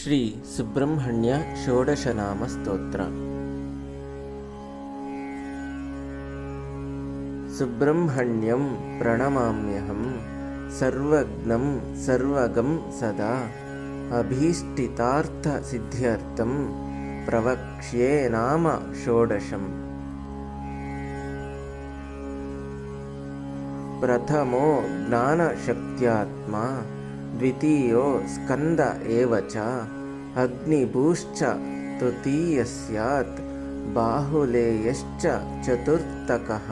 श्री सुब्रह्मण्य प्रणमाम्यहं सर्वज्ञं सर्वगं सदा अभीष्टितार्थसिद्ध्यर्थं प्रवक्ष्ये नाम षोडशम्। प्रथमो ज्ञानशक्त्यात्मा द्वितीयो स्कन्द एव च। अग्निभूश्च तृतीयस्यात् बाहुलेयश्च चतुर्थकः।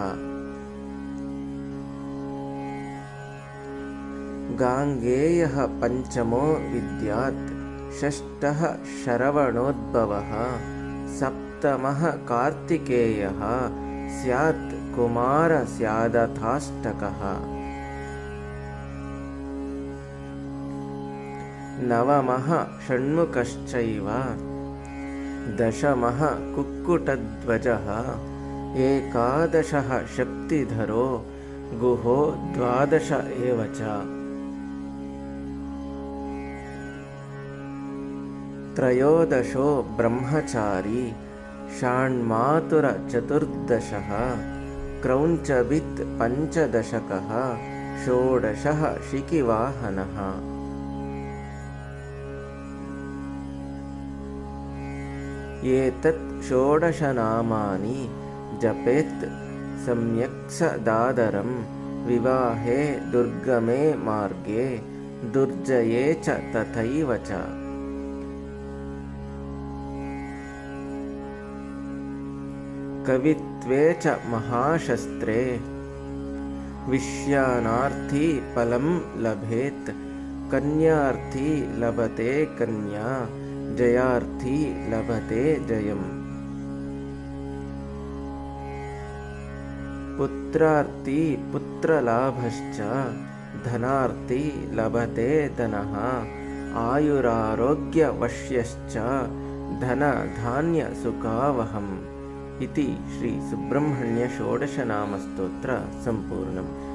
गाङ्गेयः पञ्चमो विद्यात्। षष्ठः शरवणोद्भवः। सप्तमः कार्तिकेयः। स्यात् कुमारस्यादथाष्टकः नवमः षण्मुखश्चैव। दशमः कुक्कुटध्वजः। एकादशः शक्तिधरो। गुहो द्वादश एव च। त्रयोदशो ब्रह्मचारी। षाण्मातुरचतुर्दशः क्रौञ्चभित् पञ्चदशकः। षोडशः शिखिवाहनः एतत् षोडशनामानि जपेत् सम्यक् विवाहे दुर्गमे मार्गे दुर्जये च तथैव च। कवित्वे च महाशस्त्रे विश्यानार्थी फलं लभेत् कन्यार्थी लभते कन्या जयार्थी लभते जयम्। पुत्रार्थी पुत्रलाभश्च धनार्थी लभते धनः। आयुरारोग्यवश्यश्च धनधान्यसुखावहम्। इति श्रीसुब्रह्मण्यषोडशनामस्तोत्र सम्पूर्णम्